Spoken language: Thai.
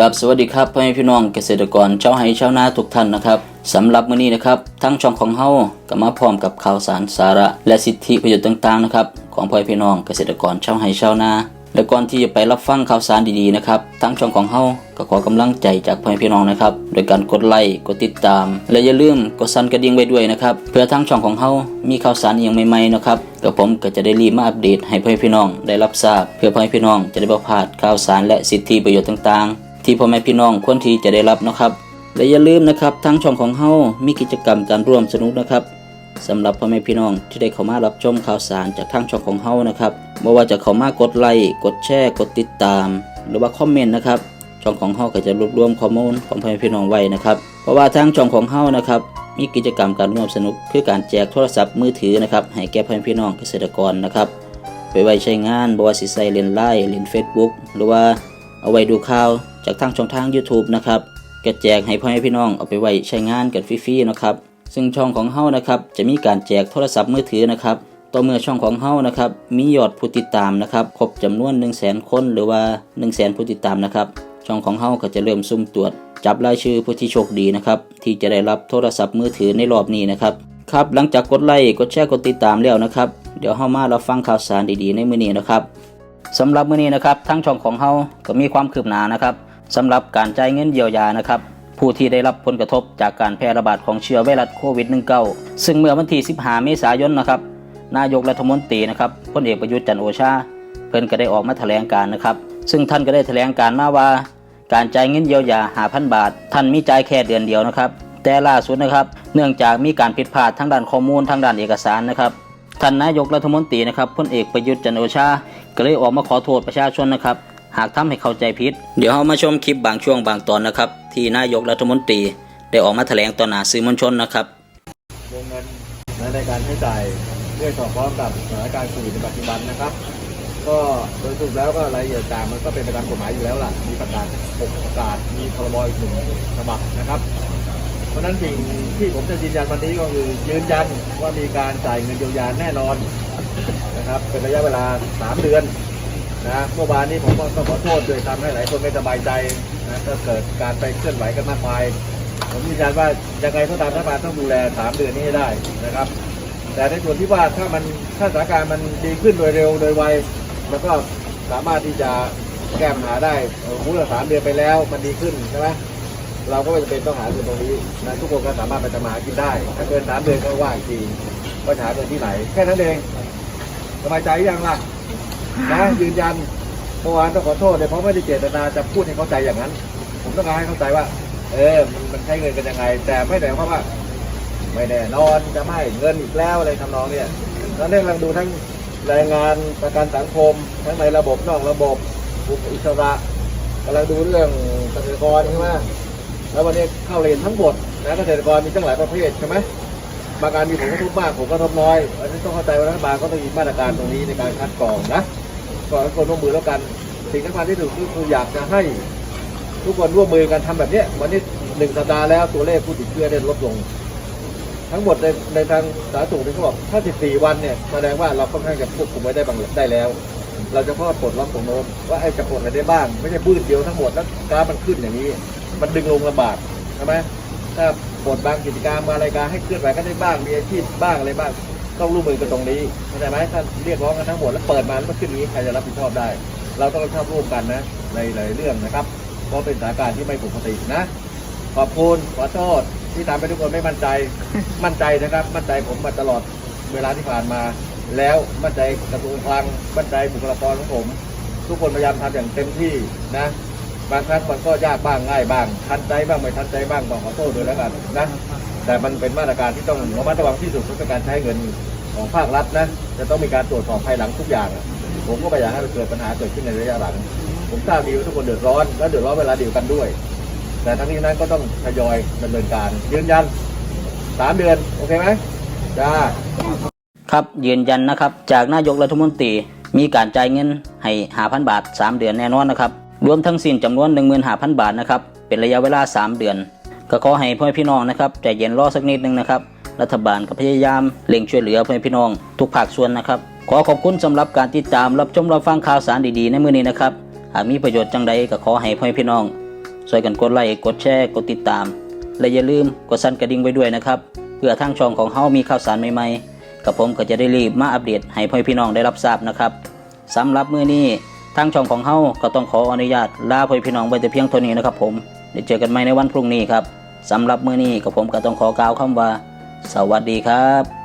กับสวัสดีครับพ่อแม่พี่น้องเกษตรกรชาวไร่ชาวนาทุกท่านนะครับสำหรับมื้อนี้นะครับทั้งช่องของเฮาก็มาพร้อมกับข่าวสารสาระ และสิทธิประโยชน์ต่างๆนะครับของพ่อแม่พี่น้องเกษตรกรชาวไร่ชาวนาและก่อนที่จะไปรับฟังข่าวสารดีๆนะครับทั้งช่องของเฮาก็ขอกำลังใจจากพ่อแม่พี่น้องนะครับโดยการกดไลค์กดติดตาม และอย่าลืมกดสั่นกระดิ่งไว้ด้วยนะครับเพื่อทั้งช่องของเฮามีข่าวสารอย่างใหม่ๆนะครับกับผมก็จะได้รีบมาอัปเดตให้พ่อแม่พี่น้องได้รับทราบ เพื่อพ่อแม่พี่น้องจะได้บ่พลาดข่าวสารและสิทธิประโยชน์ต่างๆ ที่พ่อแม่พี่น้องควรที่จะได้รับนะครับ และอย่าลืมนะครับทั้งช่องของเฮามีกิจกรรมการร่วมสนุกนะครับสำหรับพ่อแม่พี่น้องที่ได้เข้ามารับชมข่าวสารจากทางช่องของเฮานะครับไม่ว่าจะเข้ามากดไลค์กดแชร์กดติดตาม หรือว่าคอมเมนต์นะครับช่องของเฮาก็จะรวบรวมข้อมูลของพ่อแม่พี่น้องไว้นะครับเพราะว่าทางช่องของเฮานะครับมีกิจกรรมการร่วมสนุก คือการแจกโทรศัพท์มือถือนะครับให้แก่พ่อแม่พี่น้องเกษตรกรนะครับไปไว้ใช้งานบ่ว่าสิใส่เล่นไลน์เล่น Facebook หรือว่าเอาไว้ดูข่าว จากทางช่องทาง YouTube นะครับก็แจกให้พ่อแม่พี่น้องเอาไปไว้ใช้งานกันฟรีๆนะครับ ซึ่งช่องของเฮานะครับจะมีการแจกโทรศัพท์มือถือนะครับต่อเมื่อช่องของเฮานะครับมียอดผู้ติดตามนะครับครบจำนวน 1 0 0 0 0แคนหรือว่า 1 0 0 0 0แผู้ติดตามนะครับช่องของเฮาก็จะเริ่มสุ่มตรวจ จับรายชื่อผู้ที่โชคดีนะครับที่จะได้รับโทรศัพท์มือถือในรอบนี้นะครับครับหลังจากกดไลค์กดแชร์กดติดตามแล้วนะครับเดี๋ยวเฮามาเรับฟังข่าวสารดีๆ ในมื้อนี้นะครับสำหรับมื้อนี้นะครับทั้งช่องของเฮาก็มีความคืบหน้านะครับ สำหรับการจ่ายเงินเยียวยานะครับผู้ที่ได้รับผลกระทบจากการแพร่ระบาดของเชื้อไวรัสโควิด -19 ซึ่งเมื่อวันที่ 15 เมษายนนะครับ นายกรัฐมนตรีนะครับพลเอกประยุทธ์จันโอชา เพิ่นก็ได้ออกมาแถลงการนะครับ ซึ่งท่านก็ได้แถลงการมาว่า การจ่ายเงินเยียวยา5,000 บาท ท่านมีจ่ายแค่เดือนเดียวนะครับ แต่ล่าสุดนะครับ เนื่องจากมีการผิดพลาดทางด้านข้อมูลทางด้านเอกสารนะครับ ท่านนายกรัฐมนตรีนะครับพลเอกประยุทธ์จันโอชา ก็เลยออกมาขอโทษประชาชนนะครับ หากทำให้เข้าใจผิด เดี๋ยวเรามาชมคลิปบางช่วงบางตอนนะครับ ที่นายกรัฐมนตรี ได้ออกมาแถลงต่อหน้าสื่อมวลชนนะครับวงเงินในการใช้จ่ายเพื่อสอดคล้องกับสถานการณ์โควิดในปัจจุบันนะครับ ก็โดยสรุปแล้วก็รายละเอียดต่างมันก็เป็นไปตามกฎหมายอยู่แล้วล่ะ มีประกาศ6ประกาศ มีพรบอีกหนึ่งฉบับนะครับ เพราะฉะนั้นสิ่งที่ผมจะยืนยันวันนี้ก็คือยืนยันว่ามีการจ่ายเงินเยียวยาแน่นอนนะครับ เป็นระยะเวลา 3 เดือน นะเมื่อวานนี้ผมก็ขอโทษด้วยทำให้หลายคนไม่สบายใจนะก็เกิดการไปเคลื่อนไหวกันมากมาย ผมยืนยันว่ายังไงก็ตามรัฐบาลต้องดูแล3เดือนนี้ให้ได้นะครับ แต่ในส่วนที่ว่าถ้ามันถ้าสถานการณ์มันดีขึ้นโดยเร็วโดยไวแล้วก็สามารถที่จะแก้ปัญหาได้เออพูดว่าสามเดือนไปแล้วมันดีขึ้นใช่ไหมเราก็ไม่จำเป็นต้องหาเงินตรงนี้นะทุกคนก็สามารถไปทำมาหากินได้ ถ้าเกินสามเดือนก็ว่าอีกทีว่าหาเงินที่ไหน แค่นั้นเองสบายใจยังล่ะ นะยืนยันเมื่อวานต้องขอโทษเลยเพราะไม่ได้เจตนาจะพูดให้เข้าใจอย่างนั้น ผมต้องการให้เข้าใจว่า เออมันมันใช้เงินกันยังไง แต่ไม่ได้หมายความว่า ไม่แน่นอนจะไม่เงินอีกแล้วอะไรทำนองเนี่ยเราเร่งกำลังดูทั้งแรงงานประกันสังคม ทั้งในระบบนอกระบบบุคอิสระกำลังดูเรื่องเกษตรกรใช่ไหมแล้ววันนี้เข้าเรียนทั้งหมดนะเกษตรกรมีตั้งหลายประเภทใช่ไหมบางการมีผลกระทบมากผลกระทบน้อยอันนี้ต้องเข้าใจว่ารัฐบาลก็ต้องมีมาตรการตรงนี้ในการคัดกรองนะ ก่อนทุกคนร่วมมือแล้วกัน สิ่งสำคัญที่สุดก็คืออยากจะให้ทุกคนร่วมมือกันทำแบบนี้วันนี้หนึ่งสัปดาห์แล้วตัวเลขผู้ติดเชื้อได้ลดลง ทั้งหมดในในทางสาธารณสุขเนี่ยเขาบอกถ้า 14 วันเนี่ยแสดงว่าเราค่อนข้างจะควบคุมไว้ได้บางได้แล้ว เราจะพอปลดล็อกตรงโน้นว่าไอ้จะปลดอะไรได้บ้าง ไม่ใช่ปื้ดเดียวทั้งหมดแล้วกราฟมันขึ้นอย่างนี้ มันดึงลงลำบากใช่ไหมถ้าปลดบางกิจการมารายการให้เคลื่อนไหวกันได้บ้างมีอาชีพบ้างอะไรบ้าง ต้องร่วมมือกันตรงนี้เข้าใจไหมถ้าเรียกร้องกันทั้งหมดแล้วเปิดมาแล้วมันขึ้นนี้ใครจะรับผิดชอบได้ เราต้องรับผิดชอบร่วมกันนะในหลายเรื่องนะครับ เพราะเป็นสถานการณ์ที่ไม่ปกตินะ ขอบคุณขอโทษที่ทำให้ทุกคนไม่มั่นใจ มั่นใจนะครับ มั่นใจผมมาตลอดเวลาที่ผ่านมา แล้วมั่นใจกระทรวงคลังมั่นใจบุคลากรของผม ทุกคนพยายามทำอย่างเต็มที่นะบางครั้งมันก็ยากบ้างง่ายบ้าง ทันใจบ้างไม่ทันใจบ้างต้องขอโทษด้วยแล้วกันนะ แต่มันเป็นมาตรการที่ต้องระมัดระวังที่สุดเพราะเป็นการใช้เงินของภาครัฐนะจะต้องมีการตรวจสอบภายหลังทุกอย่างผมก็ไม่อยากให้มันเกิดปัญหาเกิดขึ้นในระยะหลัง ผมทราบดีว่าทุกคนเดือดร้อนและเดือดร้อนเวลาเดียวกันด้วย แต่ทั้งนี้นั้นก็ต้องทยอยดำเนินการ ยืนยันสามเดือนโอเคไหมจ้าครับยืนยันนะครับ จากนายกรัฐมนตรีมีการจ่ายเงินให้5,000บาท 3 เดือนแน่นอนนะครับ รวมทั้งสิ้นจำนวน 15,000 บาทนะครับเป็นระยะเวลา 3 เดือน ก็ขอให้พ่อพี่น้องนะครับใจเย็นรอสักนิดนึงนะครับ รัฐบาลก็พยายามเร่งช่วยเหลือพ่อพี่น้อง ทุกภาคส่วนนะครับ ขอขอบคุณสำหรับการติดตามรับชมรับฟังข่าวสารดีๆ ในมื้อนี้นะครับหากมีประโยชน์จังใดก็ขอให้พ่อพี่น้องช่วยกันกดไลค์กดแชร์กดติดตาม และอย่าลืมกดสั่นกระดิ่งไว้ด้วยนะครับเพื่อทางช่องของเฮามีข่าวสารใหม่ๆกับผมก็จะได้รีบมาอัปเดตให้พ่อพี่น้องได้รับทราบนะครับสำหรับมื้อนี้ทางช่องของเฮาก็ต้องขออนุญาตลาพ่อพี่น้องไว้แต่เพียงเท่านี้นะครับผม เดี๋ยวเจอกันใหม่ในวันพรุ่งนี้ครับสำหรับมื้อนี้ก็ผมก็ต้องขอกล่าวคำว่า สวัสดีครับ